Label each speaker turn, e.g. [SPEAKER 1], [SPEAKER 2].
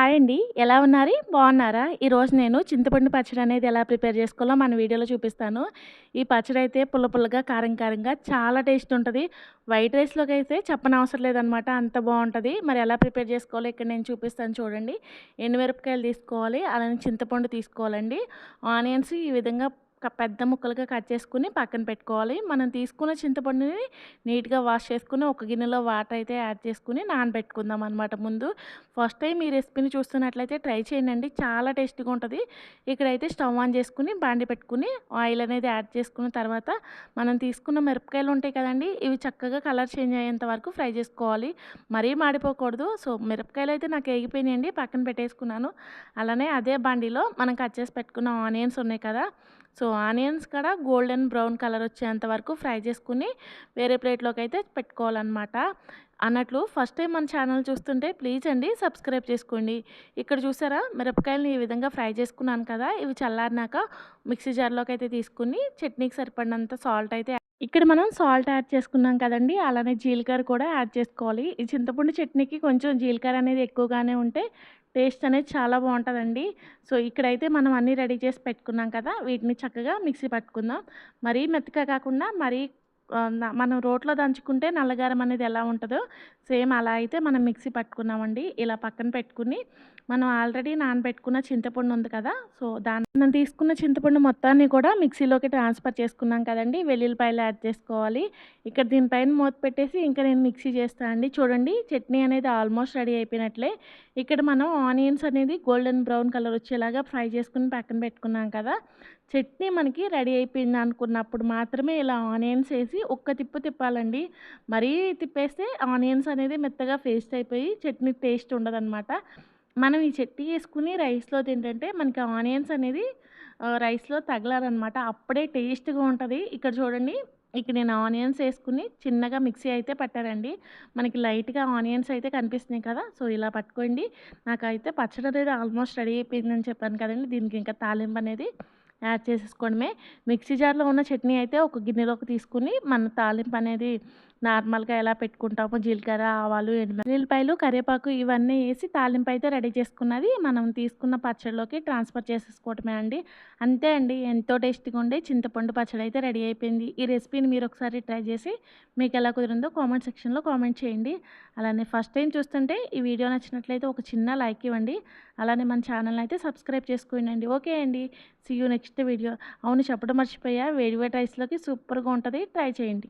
[SPEAKER 1] Hi అండి. ఎలా ఉన్నారు? బాగున్నారా? ఈరోజు నేను చింతపండు పచ్చడి అనేది ఎలా ప్రిపేర్ చేసుకోవాలో మన వీడియోలో చూపిస్తాను. ఈ పచ్చడి అయితే పుల్ల పుల్లగా కారం కారంగా చాలా టేస్ట్ ఉంటుంది. వైట్ రైస్లోకి అయితే చెప్పనవసరం లేదనమాట. అంత బాగుంటుంది. మరి ఎలా ప్రిపేర్ చేసుకోవాలో ఇక్కడ నేను చూపిస్తాను చూడండి. ఎండుమిరపకాయలు తీసుకోవాలి. అలానే చింతపండు తీసుకోవాలండి. ఆనియన్స్ ఈ విధంగా పెద్ద ముక్కలుగా కట్ చేసుకుని పక్కన పెట్టుకోవాలి. మనం తీసుకున్న చింతపండుని నీట్గా వాష్ చేసుకుని ఒక గిన్నెలో వాటర్ అయితే యాడ్ చేసుకుని నానబెట్టుకుందాం అనమాట ముందు. ఫస్ట్ టైం ఈ రెసిపీని చూస్తున్నట్లయితే ట్రై చేయండి చాలా టేస్టీగా ఉంటుంది. ఇక్కడైతే స్టవ్ ఆన్ చేసుకుని బాండి పెట్టుకుని ఆయిల్ అనేది యాడ్ చేసుకున్న తర్వాత మనం తీసుకున్న మిరపకాయలు ఉంటాయి కదండి ఇవి చక్కగా కలర్ చేంజ్ అయ్యేంత వరకు ఫ్రై చేసుకోవాలి. మరీ మాడిపోకూడదు. సో మిరపకాయలు అయితే నాకు ఎగిపోయినాయండి పక్కన పెట్టేసుకున్నాను. అలానే అదే బాండిలో మనం కట్ చేసి పెట్టుకున్న ఆనియన్స్ ఉన్నాయి కదా సో ఆనియన్స్ కూడా గోల్డెన్ బ్రౌన్ కలర్ వచ్చేంత వరకు ఫ్రై చేసుకుని వేరే ప్లేట్లోకి అయితే పెట్టుకోవాలన్నమాట. అన్నట్లు ఫస్ట్ టైం మన ఛానల్ చూస్తుంటే ప్లీజ్ అండి సబ్స్క్రైబ్ చేసుకోండి. ఇక్కడ చూసారా మిరపకాయలని ఈ విధంగా ఫ్రై చేసుకున్నాను కదా ఇవి చల్లారినాక మిక్సీ జార్లోకి అయితే తీసుకుని చట్నీకి సరిపడినంత సాల్ట్ అయితే ఇక్కడ మనం సాల్ట్ యాడ్ చేసుకున్నాం కదండి అలానే జీలకర్ర కూడా యాడ్ చేసుకోవాలి. ఈ చింతపండు చట్నీకి కొంచెం జీలకర్ర అనేది ఎక్కువగానే ఉంటే టేస్ట్ అనేది చాలా బాగుంటుందండి. సో ఇక్కడైతే మనం అన్నీ రెడీ చేసి పెట్టుకున్నాం కదా వీటిని చక్కగా మిక్సీ పట్టుకుందాం. మరీ మెత్తగా కాకుండా మరీ మనం రోట్లో దంచుకుంటే నల్లగారం అనేది ఎలా ఉంటుందో సేమ్ అలా అయితే మనం మిక్సీ పట్టుకున్నామండి. ఇలా పక్కన పెట్టుకుని మనం ఆల్రెడీ నానబెట్టుకున్న చింతపండు ఉంది కదా సో దాని మనం తీసుకున్న చింతపండు మొత్తాన్ని కూడా మిక్సీలోకి ట్రాన్స్ఫర్ చేసుకున్నాం కదండి. వెల్లుల్లిపాయలు యాడ్ చేసుకోవాలి. ఇక్కడ దీనిపైన మూత పెట్టేసి ఇంకా నేను మిక్సీ చేస్తాను అండి. చూడండి చట్నీ అనేది ఆల్మోస్ట్ రెడీ అయిపోయినట్లే. ఇక్కడ మనం ఆనియన్స్ అనేది గోల్డెన్ బ్రౌన్ కలర్ వచ్చేలాగా ఫ్రై చేసుకుని పక్కన పెట్టుకున్నాం కదా. చట్నీ మనకి రెడీ అయిపోయింది అనుకున్నప్పుడు మాత్రమే ఇలా ఆనియన్స్ వేసి ఒక్క తిప్పు తిప్పాలండి. మరీ తిప్పేస్తే ఆనియన్స్ అనేది మెత్తగా పేస్ట్ అయిపోయి చట్నీ టేస్ట్ ఉండదన్నమాట. మనం ఈ చట్నీ వేసుకుని రైస్లో తింటే మనకి ఆనియన్స్ అనేది రైస్లో తగలారనమాట అప్పుడే టేస్ట్గా ఉంటుంది. ఇక్కడ చూడండి ఇక్కడ నేను ఆనియన్స్ వేసుకుని చిన్నగా మిక్సీ అయితే పట్టారండి మనకి లైట్గా ఆనియన్స్ అయితే కనిపిస్తున్నాయి కదా సో ఇలా పట్టుకోండి. నాకైతే పచ్చడి అనేది ఆల్మోస్ట్ రెడీ అయిపోయిందని చెప్పాను కదండి. దీనికి ఇంకా తాలింపు అనేది యాడ్ చేసేసుకోవడమే. మిక్సీ జార్లో ఉన్న చట్నీ అయితే ఒక గిన్నెలోకి తీసుకుని మన తాలింపు అనేది నార్మల్గా ఎలా పెట్టుకుంటామో జీలకర్ర ఆవాలు ఎల్లిపాయలు కరివేపాకు ఇవన్నీ వేసి తాలింపు అయితే రెడీ చేసుకున్నది. మనం తీసుకున్న పచ్చడిలోకి ట్రాన్స్ఫర్ చేసేసుకోవటమే అండి. అంతే అండి. ఎంతో టేస్టీగా ఉండే చింతపండు పచ్చడి అయితే రెడీ అయిపోయింది. ఈ రెసిపీని మీరు ఒకసారి ట్రై చేసి మీకు ఎలా కుదిరిందో కామెంట్ సెక్షన్లో కామెంట్ చేయండి. అలానే ఫస్ట్ టైం చూస్తుంటే ఈ వీడియో నచ్చినట్లయితే ఒక చిన్న లైక్ ఇవ్వండి. అలానే మన ఛానల్ని అయితే సబ్స్క్రైబ్ చేసుకోండి ఓకే అండి. సీ యూ నెక్స్ట్ వీడియో అవును చెప్పడం మర్చిపోయా. వేడి వేడి రైస్లోకి సూపర్గా ఉంటుంది. ట్రై చేయండి.